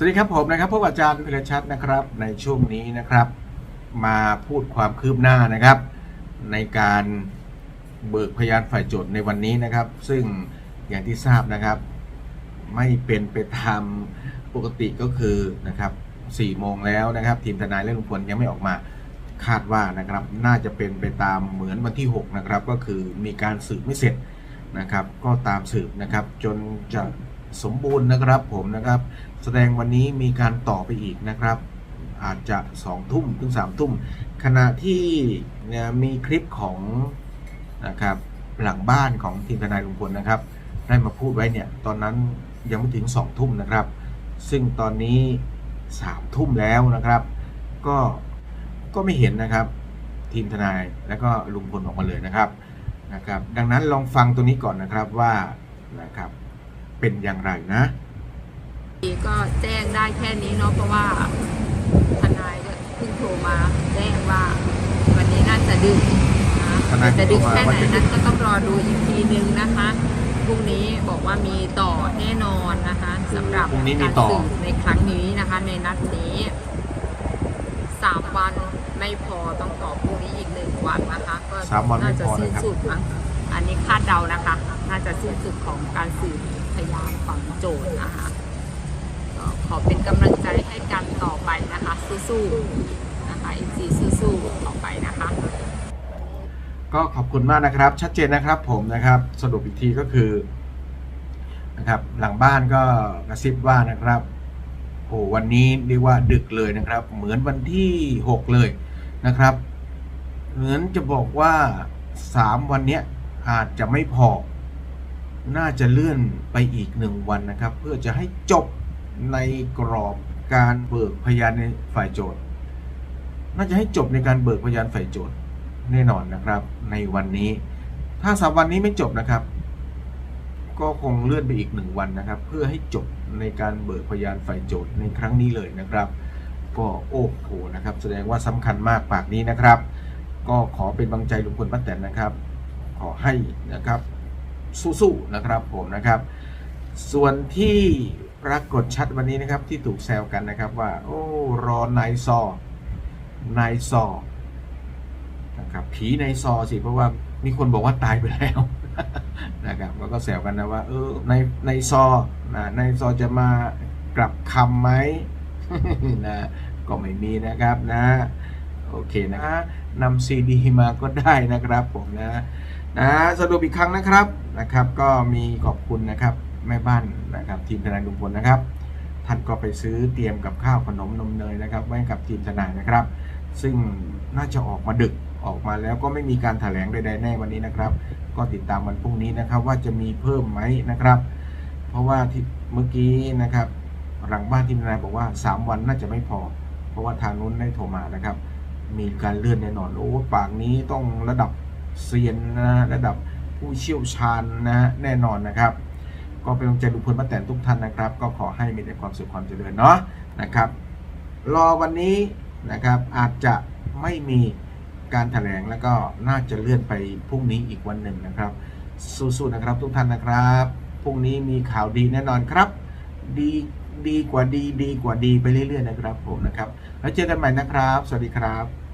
สวัสดีครับผมนะครับพบอาจารย์พิรชัดนะครับในช่วงนี้นะครับ มาพูดความคืบหน้านะครับ ในการเบิกพยานฝ่ายโจทย์ในวันนี้นะครับ ซึ่งอย่างที่ทราบนะครับ ไม่เป็นไปตามปกติก็คือนะครับ4โมงแล้วนะครับ ทีมทนายและลุงพลยังไม่ออกมาคาดว่านะครับน่าจะเป็นไปตามเหมือนวันที่ 6 นะครับ ก็คือมีการสืบไม่เสร็จนะครับ ก็ตามสืบนะครับจนจะ สมบูรณ์นะครับผมนะครับ แสดงวันนี้มีการต่อไปอีกนะครับ อาจจะ2ทุ่มถึง3ทุ่มขณะที่มีคลิปของนะครับหลังบ้านของทีมทนายลุงพลนะครับ ได้มาพูดไว้เนี่ยตอนนั้นยังไม่ถึง2ทุ่มนะครับ ซึ่งตอนนี้3ทุ่มแล้วนะครับก็ก็ไม่เห็นนะครับ ทีมทนายแล้วก็ลุงพลออกมาเลยนะครับนะครับ ดังนั้นลองฟังตัวนี้ก่อนนะครับว่านะครับ เป็นอย่างไรนะก็แจ้งได้แค่นี้เนาะเพราะว่าทนายก็เพิ่งโทรมาแจ้งว่าวันนี้น่าจะดึกนะทนายจะดึกแค่ไหนโทรมาว่าจะดึกนั้นก็ต้องรอดูอีกทีนึงนะคะพรุ่งนี้บอกว่ามีต่อแน่นอนนะคะสำหรับพรุ่งนี้มีการต่อสืบในครั้งนี้นะคะ ในนัดนี้สามวันไม่พอต้องต่อพรุ่งนี้อีกหนึ่งวันนะคะก็สามวันไม่น่าจะพอสิ้นนะครับสุดมั้งอันนี้คาดเดานะคะ น่าจะสิ้นสุดของการสืบพ ยานฝั่งโจทย์นะคะก็ขอเป็นกำลังใจให้กันต่อไปนะคะสู้ๆนะคะอีซีสู้ๆต่อไปนะคะ ก็ขอบคุณมากนะครับ ชัดเจนนะครับผมนะครับสรุปอีกทีก็คือนะครับหลังบ้านก็กระซิบว่านะครับโอ้วันนี้เรียกว่าดึกเลยนะครับ เหมือนวันที่ 6 เลยนะครับเหมือนจะบอกว่า 3 วันเนี้ยอาจจะไม่พอ น่าจะเลื่อนไปอีกหนึ่งวันนะครับ เพื่อจะให้จบในกรอบการเบิกพยานในฝ่ายโจทย์ น่าจะให้จบในการเบิกพยานฝ่ายโจทย์แน่นอนนะครับ ในวันนี้ ถ้าสามวันนี้ไม่จบนะครับ ก็คงเลื่อนไปอีกหนึ่งวันนะครับ เพื่อให้จบในการเบิกพยานฝ่ายโจทย์ในครั้งนี้เลยนะครับ ก็โอ้โหนะครับ แสดงว่าสำคัญมากปากนี้นะครับ ก็ขอเป็นบังใจลุงพลป้าแตนนะครับ ขอให้นะครับ สู้ๆนะครับผมนะครับ ส่วนที่ปรากฏชัดวันนี้นะครับที่ถูกแซวกันนะครับว่า โอ้รอนายซอนายซอนะครับผีในซอสิเพราะว่ามีคนบอกว่าตายไปแล้วนะครับก็แซวกันนะว่าเออในในซอนะในซอจะมากลับคำไหมนะก็ไม่มีนะครับนะ โอเคนะนำซีดีมาก็ได้นะครับผมนะ นะสรุปอีกครั้งนะครับนะครับ ก็มีขอบคุณนะครับแม่บ้านนะครับ ทีมทนายลุงพลนะครับ ท่านก็ไปซื้อเตรียมกับข้าวขนมนมเนยนะครับ ไว้กับทีมทนายนะครับ ซึ่งน่าจะออกมาดึกออกมาแล้วก็ไม่มีการถแถลงใดๆแน่วันนี้นะครับ ก็ติดตามวันพรุ่งนี้นะครับ ว่าจะมีเพิ่มไหมนะครับ เพราะว่าที่เมื่อกี้นะครับ หลังบ้านทีมทนายบอกว่า 3 วันน่าจะไม่พอ เพราะว่าทางนู้นได้โทรมานะครับ มีการเลื่อนแน่นอนโอ้ปากนี้ต้องระดับ เซียนนะระดับผู้เชี่ยวชาญนะแน่นอนนะครับ ก็เป็นกำลังใจลุงพลป้าแตนทุกท่านนะครับ ก็ขอให้มีแต่ความสุขความเจริญเนาะนะครับ รอวันนี้นะครับอาจจะไม่มีการถแถลงแล้วก็น่าจะเลื่อนไปพรุ่งนี้อีกวันหนึ่งนะครับ สู้ๆนะครับทุกท่านนะครับพรุ่งนี้มีข่าวดีแน่นอนครับ ดีดีกว่าดีดีกว่าดีไปเรื่อยๆนะครับผมนะครับ แล้วเจอกันใหม่นะครับ สวัสดีครับ